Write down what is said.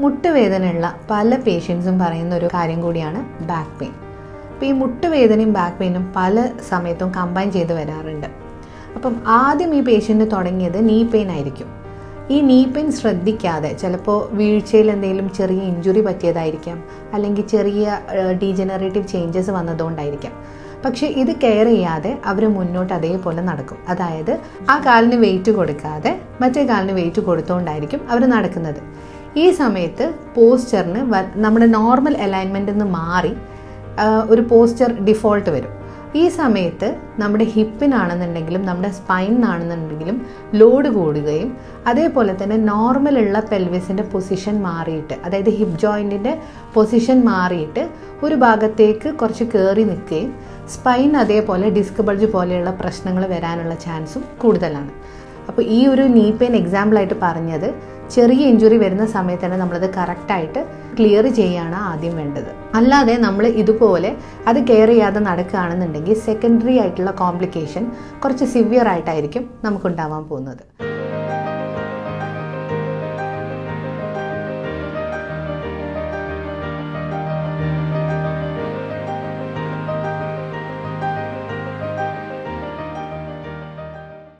മുട്ടുവേദനയുള്ള പല പേഷ്യൻസും പറയുന്ന ഒരു കാര്യം കൂടിയാണ് ബാക്ക് പെയിൻ അപ്പോൾ ഈ മുട്ടുവേദനയും ബാക്ക് പെയിനും പല സമയത്തും കമ്പൈൻ ചെയ്ത് വരാറുണ്ട്. അപ്പം ആദ്യം ഈ പേഷ്യന്റ് തുടങ്ങിയത് നീ പെയിൻ ആയിരിക്കും. ഈ നീ പെയിൻ ശ്രദ്ധിക്കാതെ ചിലപ്പോൾ വീഴ്ചയിൽ എന്തെങ്കിലും ചെറിയ ഇഞ്ചുറി പറ്റിയതായിരിക്കാം അല്ലെങ്കിൽ ചെറിയ ഡീജനറേറ്റീവ് ചേഞ്ചസ് വന്നതുകൊണ്ടായിരിക്കാം. പക്ഷെ ഇത് കെയർ ചെയ്യാതെ അവർ മുന്നോട്ട് അതേപോലെ നടക്കും. അതായത് ആ കാലിന് വെയിറ്റ് കൊടുക്കാതെ മറ്റേ കാലിന് വെയിറ്റ് കൊടുത്തുകൊണ്ടായിരിക്കും അവർ നടക്കുന്നത്. ഈ സമയത്ത് പോസ്ചറിന് നമ്മുടെ നോർമൽ അലൈൻമെന്റിൽ നിന്ന് മാറി ഒരു പോസ്റ്റർ ഡിഫോൾട്ട് വരും. ഈ സമയത്ത് നമ്മുടെ ഹിപ്പിനാണെന്നുണ്ടെങ്കിലും നമ്മുടെ സ്പൈനാണെന്നുണ്ടെങ്കിലും ലോഡ് കൂടുകയും അതേപോലെ തന്നെ നോർമലുള്ള പെൽവിസിന്റെ പൊസിഷൻ മാറിയിട്ട് അതായത് ഹിപ്പ് ജോയിന്റിന്റെ പൊസിഷൻ മാറിയിട്ട് ഒരു ഭാഗത്തേക്ക് കുറച്ച് കയറി നിൽക്കുകയും സ്പൈൻ അതേപോലെ ഡിസ്ക് ബൾജ് പോലെയുള്ള പ്രശ്നങ്ങൾ വരാനുള്ള ചാൻസും കൂടുതലാണ്. അപ്പോൾ ഈ ഒരു നീ പെയിൻ എക്സാമ്പിളായിട്ട് പറഞ്ഞത് ചെറിയ ഇഞ്ചുറി വരുന്ന സമയത്ത് തന്നെ നമ്മളത് കറക്റ്റായിട്ട് ക്ലിയർ ചെയ്യുകയാണ് ആദ്യം വേണ്ടത്. അല്ലാതെ നമ്മൾ ഇതുപോലെ അത് കെയർ ചെയ്യാതെ നടക്കുകയാണെന്നുണ്ടെങ്കിൽ സെക്കൻഡറി ആയിട്ടുള്ള കോംപ്ലിക്കേഷൻ കുറച്ച് സിവിയർ ആയിട്ടായിരിക്കും നമുക്കുണ്ടാവാൻ പോകുന്നത്.